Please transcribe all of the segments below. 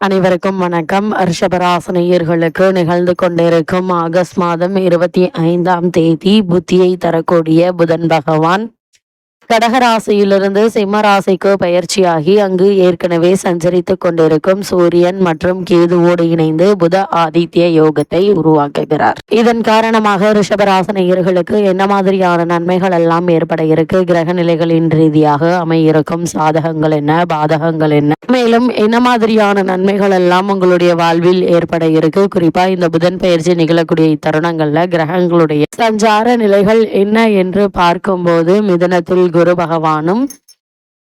அனைவருக்கும் வணக்கம். ரிஷபராசனையர்களுக்கு நிகழ்ந்து கொண்டிருக்கும் ஆகஸ்ட் மாதம் இருபத்தி ஐந்தாம் தேதி புத்தியை தரக்கூடிய புதன் பகவான். கடகராசியிலிருந்து சிம்ம ராசிக்கு பயிற்சியாகி அங்கு ஏற்கனவே சஞ்சரித்து கொண்டிருக்கும் சூரியன் மற்றும் கேதுவோடு இணைந்து புத ஆதித்ய யோகத்தை உருவாக்குகிறார். இதன் காரணமாக ரிஷபராசனையர்களுக்கு என்ன மாதிரியான நன்மைகள் எல்லாம் ஏற்பட இருக்கு? கிரக நிலைகளின் ரீதியாக அமையிருக்கும் சாதகங்கள் என்ன? பாதகங்கள் என்ன? மேலும் என்ன மாதிரியான நன்மைகள் எல்லாம் உங்களுடைய வாழ்வில் ஏற்பட இருக்கு? குறிப்பா இந்த புதன் பயிற்சி நிகழக்கூடிய தருணங்கள்ல கிரகங்களுடைய சஞ்சார நிலைகள் என்ன என்று பார்க்கும்போது மிதனத்தில் குரு பகவானும்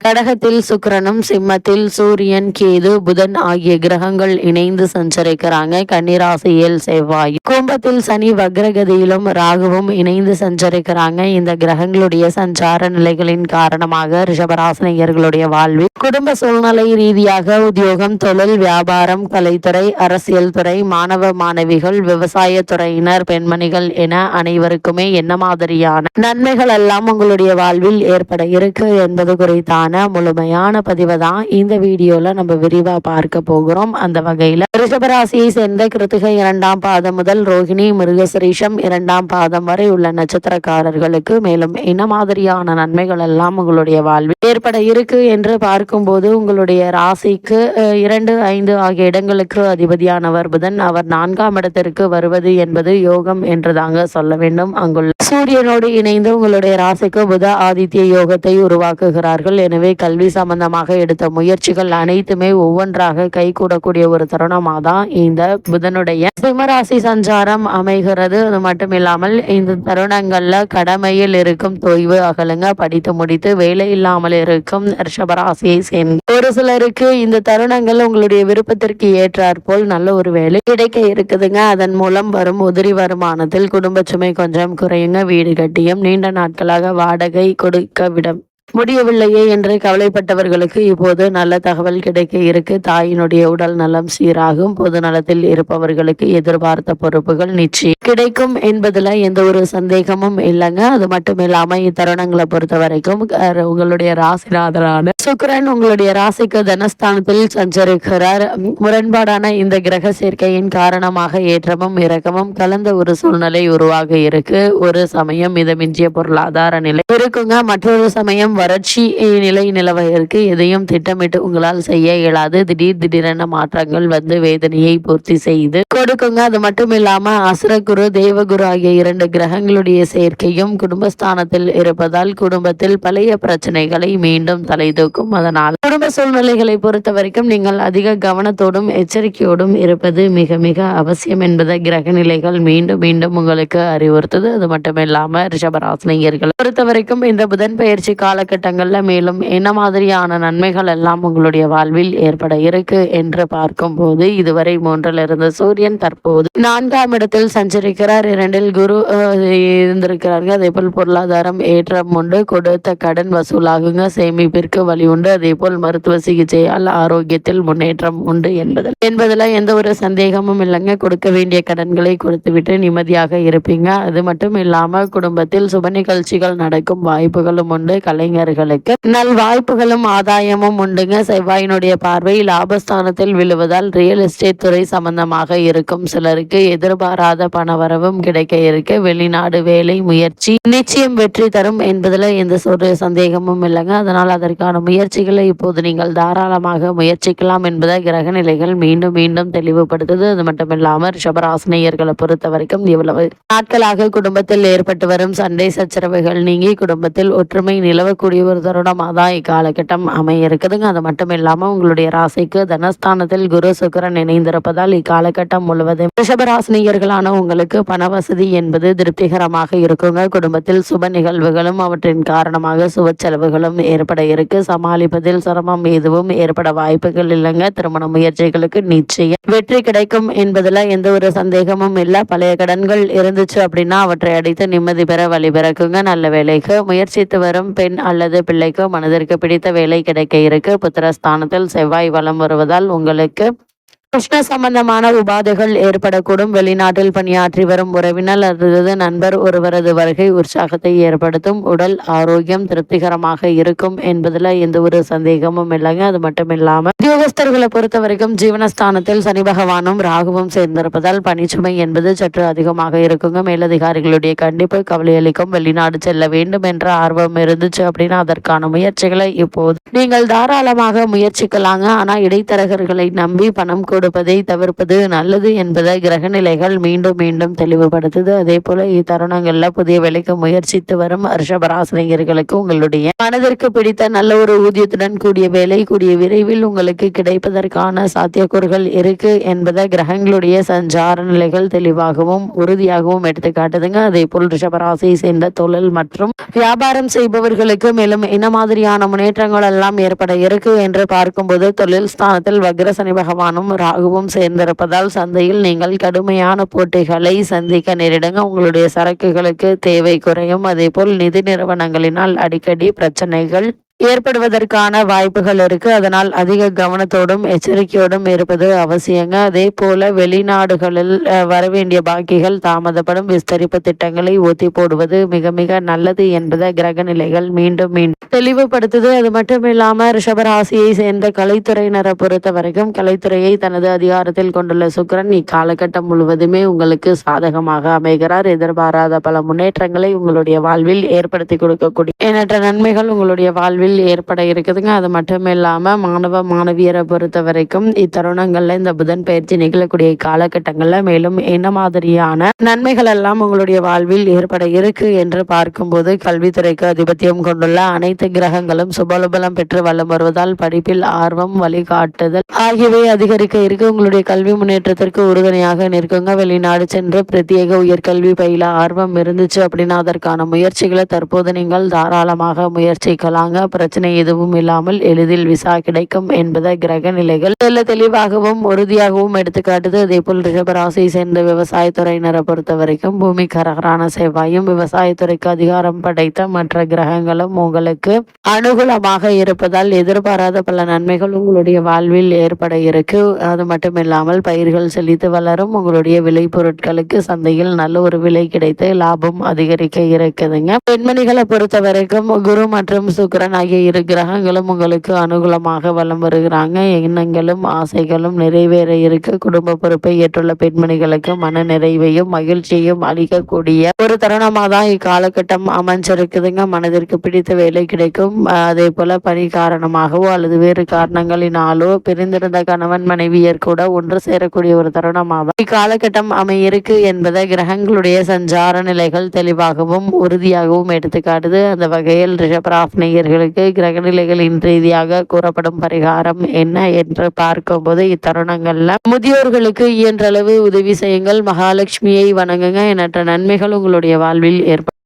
கடகத்தில் சுக்கிரனும் சிம்மத்தில் சூரியன் கேது புதன் ஆகிய கிரகங்கள் இணைந்து சஞ்சரிக்கிறாங்க. கன்னிராசியில் செவ்வாய். கும்பத்தில் சனி வக்ரகதியிலும் ராகுவும் இணைந்து சஞ்சரிக்கிறாங்க. இந்த கிரகங்களுடைய சஞ்சார நிலைகளின் காரணமாக ரிஷபராசினியர்களுடைய வாழ்வில் குடும்ப சூழ்நிலை ரீதியாக உத்தியோகம் தொழில் வியாபாரம் கலைத்துறை அரசியல் துறை மாணவ மாணவிகள் விவசாய துறையினர் பெண்மணிகள் என அனைவருக்குமே என்ன மாதிரியான நன்மைகள் எல்லாம் உங்களுடைய வாழ்வில் ஏற்பட இருக்கு என்பது குறித்தான முழுமையான பதிவை தான் இந்த வீடியோல நம்ம விரிவா பார்க்க போகிறோம். அந்த வகையில ரிஷபராசியை சேர்ந்த கிருத்திகை இரண்டாம் பாதம் முதல் ரோகிணி மிருகசிரீஷம் இரண்டாம் பாதம் வரை உள்ள நட்சத்திரக்காரர்களுக்கு மேலும் என்ன மாதிரியான நன்மைகள் எல்லாம் உங்களுடைய வாழ்வில் ஏற்பட இருக்கு என்று பார்க்கும்போது உங்களுடைய ராசிக்கு இரண்டு ஐந்து ஆகிய இடங்களுக்கு அதிபதியானவர் புதன். அவர் நான்காம் இடத்திற்கு வருவது என்பது யோகம் என்று தாங்க சொல்ல வேண்டும். அங்குள்ள சூரியனோடு இணைந்து உங்களுடைய ராசிக்கு புத ஆதித்ய யோகத்தை உருவாக்குகிறார்கள் ஏற்கனவே கல்வி சம்பந்தமாக எடுத்த முயற்சிகள் அனைத்துமே ஒவ்வொன்றாக கைகூடக்கூடிய ஒரு தருணமாக தான் இந்த புதனுடைய சிம்மராசி சஞ்சாரம் அமைகிறது. அது மட்டும் இல்லாமல் இந்த தருணங்கள்ல கடமையில் இருக்கும் தொய்வு அகலுங்க படித்து முடித்து வேலை இல்லாமல் இருக்கும் ரிஷபராசியை சேர்ந்து ஒரு சிலருக்கு இந்த தருணங்கள் உங்களுடைய விருப்பத்திற்கு ஏற்றாற்போல் நல்ல ஒரு வேலை கிடைக்க இருக்குதுங்க. அதன் மூலம் வரும் உதிரி வருமானத்தில் குடும்ப சுமை கொஞ்சம் குறையுங்க. வீடு கட்டியும் நீண்ட நாட்களாக வாடகை கொடுக்க விடும் முடியவில்லையே என்று கவலைப்பட்டவர்களுக்கு இப்போது நல்ல தகவல் கிடைக்க இருக்கு. தாயினுடைய உடல் நலம் சீராகும். பொது நலத்தில் இருப்பவர்களுக்கு எதிர்பார்த்த பொறுப்புகள் நிச்சயம் கிடைக்கும் என்பதுல எந்த ஒரு சந்தேகமும் இல்லைங்க. அது மட்டும் இல்லாம இத்தருணங்களை பொறுத்த வரைக்கும் உங்களுடைய ராசிநாதரான சுக்கரன் உங்களுடைய ராசிக்கு தனஸ்தானத்தில் சஞ்சரிக்கிறார். முரண்பாடான இந்த கிரக சேர்க்கையின் காரணமாக ஏற்றமும் இறக்கமும் கலந்த ஒரு சூழ்நிலை உருவாக இருக்கு. ஒரு சமயம் மிதமிஞ்சிய பொருளாதார நிலை இருக்குங்க மற்றொரு சமயம் வறட்சி நிலை நிலவ இருக்கு எதையும் திட்டமிட்டு உங்களால் செய்ய இயலாது. திடீர் திடீரென மாற்றங்கள் வந்து வேதனையை பூர்த்தி செய்து கொடுக்குங்க. அது மட்டும் இல்லாம அசுரகுரு தேவகுரு ஆகிய இரண்டு கிரகங்களுடைய சேர்க்கையும் குடும்பஸ்தானத்தில் இருப்பதால் குடும்பத்தில் பழைய பிரச்சனைகளை மீண்டும் தலை தூக்கும். அதனால் குடும்ப சூழ்நிலைகளை பொறுத்த வரைக்கும் நீங்கள் அதிக கவனத்தோடும் எச்சரிக்கையோடும் இருப்பது மிக மிக அவசியம் என்பதை கிரக நிலைகள் மீண்டும் மீண்டும் உங்களுக்கு அறிவுறுத்தது. அது மட்டும் இல்லாம ரிஷபராசினியர்கள் பொறுத்த வரைக்கும் இந்த புதன் பயிற்சி காலகட்டங்களில் மேலும் என்ன மாதிரியான நன்மைகள் எல்லாம் உங்களுடைய வாழ்வில் ஏற்பட இருக்கு என்று பார்க்கும்போது இதுவரை மூன்றில் இருந்த சூரியன் தற்போது நான்காம் இடத்தில் சஞ்சரிக்கிறார். இரண்டில் குரு இருந்திருக்கிறார்கள். அதே போல் பொருளாதாரம் ஏற்றம் உண்டு. கொடுத்த கடன் வசூலாகுங்க. சேமிப்பிற்கு வழி உண்டு. அதே போல் மருத்துவ சிகிச்சையால் ஆரோக்கியத்தில் முன்னேற்றம் உண்டு என்பதில். என்பதில் எந்த ஒரு சந்தேகமும் இல்லைங்க. கொடுக்க வேண்டிய கடன்களை கொடுத்துவிட்டு நிம்மதியாக இருப்பீங்க. அது மட்டும் இல்லாமல் குடும்பத்தில் சுப நிகழ்ச்சிகள் நடக்கும். வாய்ப்புகளும் உண்டு. கலைஞர்களுக்கு நல் வாய்ப்புகளும் ஆதாயமும் உண்டுங்க. செவ்வாயினுடைய பார்வை லாபஸ்தானத்தில் விழுவதால் ரியல் எஸ்டேட் துறை சம்பந்தமாக இருக்கும். சிலருக்கு எதிர்பாராத பணவரவும் கிடைக்க இருக்க. வெளிநாடு வேலை முயற்சி நிச்சயம் வெற்றி தரும் என்பதில் எந்த ஒரு சந்தேகமும் இல்லைங்க. அதனால் அதற்கான முயற்சிகளை இப்போது நீங்கள் தாராளமாக முயற்சிக்கலாம் என்பதை கிரக நிலைகள் மீண்டும் மீண்டும் தெளிவுபடுத்துது. அது மட்டும் இல்லாமல் ரிஷபராசினியர்களை பொறுத்த வரைக்கும் இவ்வளவு நாட்களாக குடும்பத்தில் ஏற்பட்டு வரும் சண்டை சச்சரவுகள் நீங்கி குடும்பத்தில் ஒற்றுமை நிலவக்கூடிய ஒரு தருணமாக தான் இக்காலகட்டம் அமைய இருக்குதுங்க அது மட்டும் இல்லாமல் உங்களுடைய ராசிக்கு தனஸ்தானத்தில் குரு சுக்கரன் இணைந்திருப்பதால் இக்காலகட்டம் முழுவதும் ரிஷபராசினியர்களான உங்களுக்கு பண வசதி என்பது திருப்திகரமாக இருக்குங்க. குடும்பத்தில் சுப நிகழ்வுகளும் அவற்றின் காரணமாக சுப செலவுகளும் ஏற்பட இருக்கு. சமாளிப்பதில் சிரமம் எதுவும் ஏற்பட வாய்ப்புகள் இல்லைங்க. திருமண முயற்சிகளுக்கு நிச்சயம் வெற்றி கிடைக்கும் என்பதில் எந்த ஒரு சந்தேகமும் இல்லை. பழைய கடன்கள் இருந்துச்சு அப்படின்னா அவற்றை அடைத்து நிம்மதி பெற வழி பிறக்குங்க. நல்ல வேலைக்கு முயற்சித்து வரும் பெண் அல்லது பிள்ளைக்கோ மனதிற்கு பிடித்த வேலை கிடைக்க இருக்கு. புத்திரஸ்தானத்தில் செவ்வாய் வலம் வருவதால் உங்களுக்கு கிருஷ்ண சம்பந்தமான உபாதைகள் ஏற்படக்கூடும். வெளிநாட்டில் பணியாற்றி வரும் உறவினர் அல்லது நண்பர் ஒருவரது வருகை உற்சாகத்தை ஏற்படுத்தும். உடல் ஆரோக்கியம் திருப்திகரமாக இருக்கும் என்பதுல எந்த ஒரு சந்தேகமும் இல்லைங்க. அது மட்டும் இல்லாம உத்தியோகஸ்தர்களை பொறுத்த வரைக்கும் ஜீவனஸ்தானத்தில் சனி பகவானும் ராகுவும் சேர்ந்திருப்பதால் பணிச்சுமை என்பது சற்று அதிகமாக இருக்குங்க. மேலதிகாரிகளுடைய கண்டிப்பு கவலையளிக்கும் வெளிநாடு செல்ல வேண்டும் என்ற ஆர்வம் இருந்துச்சு அப்படின்னா அதற்கான முயற்சிகளை இப்போது நீங்கள் தாராளமாக முயற்சிக்கலாங்க. ஆனா இடைத்தரகர்களை நம்பி பணம் கொடு கொடுப்பதை தவிர்ப்பது நல்லது என்பதை கிரகநிலைகள் மீண்டும் மீண்டும் தெளிவுபடுத்துது. அதே போல இத்தருணங்கள்ல புதிய வேலைக்கு முயற்சித்து வரும் ரிஷபராசினியர்களுக்கு உங்களுடைய மனதிற்கு பிடித்த நல்ல ஒரு ஊதியத்துடன் கூடிய வேலை கூடிய விரைவில் உங்களுக்கு கிடைப்பதற்கான சாத்தியக்கூறுகள் இருக்கு என்பதை கிரகங்களுடைய சஞ்சார நிலைகள் தெளிவாகவும் உறுதியாகவும் எடுத்து காட்டுதுங்க அதே போல் ரிஷபராசியை சேர்ந்த தொழில் மற்றும் வியாபாரம் செய்பவர்களுக்கு மேலும் என்ன மாதிரியான முன்னேற்றங்கள் எல்லாம் ஏற்பட இருக்கு என்று பார்க்கும்போது தொழில் ஸ்தானத்தில் வக்ர சனி பகவானும் ராகுவும் சேர்ந்திருப்பதால் சந்தையில் நீங்கள் கடுமையான போட்டிகளை சந்திக்க நேரிடுங்க. உங்களுடைய சரக்குகளுக்கு தேவை குறையும். அதேபோல் நிதி நிறுவனங்களினால் அடிக்கடி பிரச்சனைகள் ஏற்படுவதற்கான வாய்ப்புகள் இருக்கு. அதனால் அதிக கவனத்தோடும் எச்சரிக்கையோடும் இருப்பது அவசியங்க. அதே போல வெளிநாடுகளில் வரவேண்டிய பாக்கிகள் தாமதப்படும். விஸ்தரிப்பு திட்டங்களை ஒத்தி போடுவது மிக மிக நல்லது என்பதை கிரக நிலைகள் மீண்டும் மீண்டும் தெளிவுபடுத்துது. அது மட்டும் இல்லாம ரிஷபராசியை சேர்ந்த கலைத்துறையினரை பொறுத்த வரைக்கும் கலைத்துறையை தனது அதிகாரத்தில் கொண்டுள்ள சுக்ரன் இக்காலகட்டம் முழுவதுமே உங்களுக்கு சாதகமாக அமைகிறார். எதிர்பாராத பல முன்னேற்றங்களை உங்களுடைய வாழ்வில் ஏற்படுத்தி கொடுக்கக்கூடிய எண்ணற்ற நன்மைகள் உங்களுடைய வாழ்வில் ஏற்பட இருக்குதுங்க. அது மட்டும் இல்லாமல் மாணவ மாணவியரை பொறுத்த வரைக்கும் இத்தருணங்களில் இந்த புதன் பயிற்சி நிகழக்கூடிய காலகட்டங்களில் மேலும் என்ன மாதிரியான நன்மைகள் எல்லாம் உங்களுடைய வாழ்வில் ஏற்பட இருக்கு என்று பார்க்கும்போது கல்வித்துறைக்கு அதிபத்தியம் கொண்டுள்ள அனைத்து கிரகங்களும் சுபலபலம் பெற்று வல்லம் வருவதால் படிப்பில் ஆர்வம் வழிகாட்டுதல் ஆகியவை அதிகரிக்க இருக்கு. உங்களுடைய கல்வி முன்னேற்றத்திற்கு உறுதுணையாக நிற்குங்க. வெளிநாடு சென்று பிரத்யேக உயர்கல்வி பயில ஆர்வம் இருந்துச்சு அப்படின்னா அதற்கான முயற்சிகளை தற்போது நீங்கள் தாராளமாக முயற்சிக்கலாங்க. பிரச்சனை எதுவும் இல்லாமல் எளிதில் விசா கிடைக்கும் என்பதை கிரக நிலைகள் தெல்ல தெளிவாகவும் உறுதியாகவும் எடுத்துக்காட்டுது அதே போல் ரிஷபராசியை சேர்ந்த விவசாயத்துறையினரை பொறுத்த வரைக்கும் பூமி கரகரான செவ்வாயும் விவசாயத்துறைக்கு அதிகாரம் படைத்த மற்ற கிரகங்களும் உங்களுக்கு அனுகூலமாக இருப்பதால் எதிர்பாராத பல நன்மைகள் உங்களுடைய வாழ்வில் ஏற்பட இருக்கு. அது மட்டும் இல்லாமல் பயிர்கள் செழித்து வளரும். உங்களுடைய விளை பொருட்களுக்கு சந்தையில் நல்ல ஒரு விலை கிடைத்து லாபம் அதிகரிக்க இருக்குதுங்க. பெண்மணிகளை பொறுத்த வரைக்கும் குரு மற்றும் சுக்கிரன் ஆகிய இரு கிரகங்களும் உங்களுக்கு அனுகூலமாக வலம் வருகிறாங்க. எண்ணங்களும் ஆசைகளும் நிறைவேற இருக்க. குடும்ப பொறுப்பை ஏற்றுள்ள பெண்மணிகளுக்கு மன நிறைவையும் மகிழ்ச்சியும் அளிக்கக்கூடிய ஒரு தருணமாக தான் இக்காலகட்டம் அமைஞ்சிருக்குதுங்க. மனதிற்கு பிடித்த வேலை கிடைக்கும். அதே போல பணி காரணமாகவோ அல்லது வேறு காரணங்களினாலோ பிரிந்திருந்த கணவன் மனைவியர் கூட ஒன்று சேரக்கூடிய ஒரு தருணமாக தான் இக்காலகட்டம் அமையிருக்கு என்பதை கிரகங்களுடைய சஞ்சார நிலைகள் தெளிவாகவும் உறுதியாகவும் எடுத்துக்காட்டுது. அந்த வகையில் ரிஷபராசினியர்களுக்கு கிரக கிரகநிலைகளின் ரீதியாக கூறப்படும் பரிகாரம் என்ன என்று பார்க்கும்போது இத்தருணங்கள்ல முதியோர்களுக்கு இயன்றளவு உதவி செய்யுங்கள். மகாலட்சுமியை வணங்குங்க. எண்ணற்ற நன்மைகள் உங்களுடைய வாழ்வில் ஏற்படும்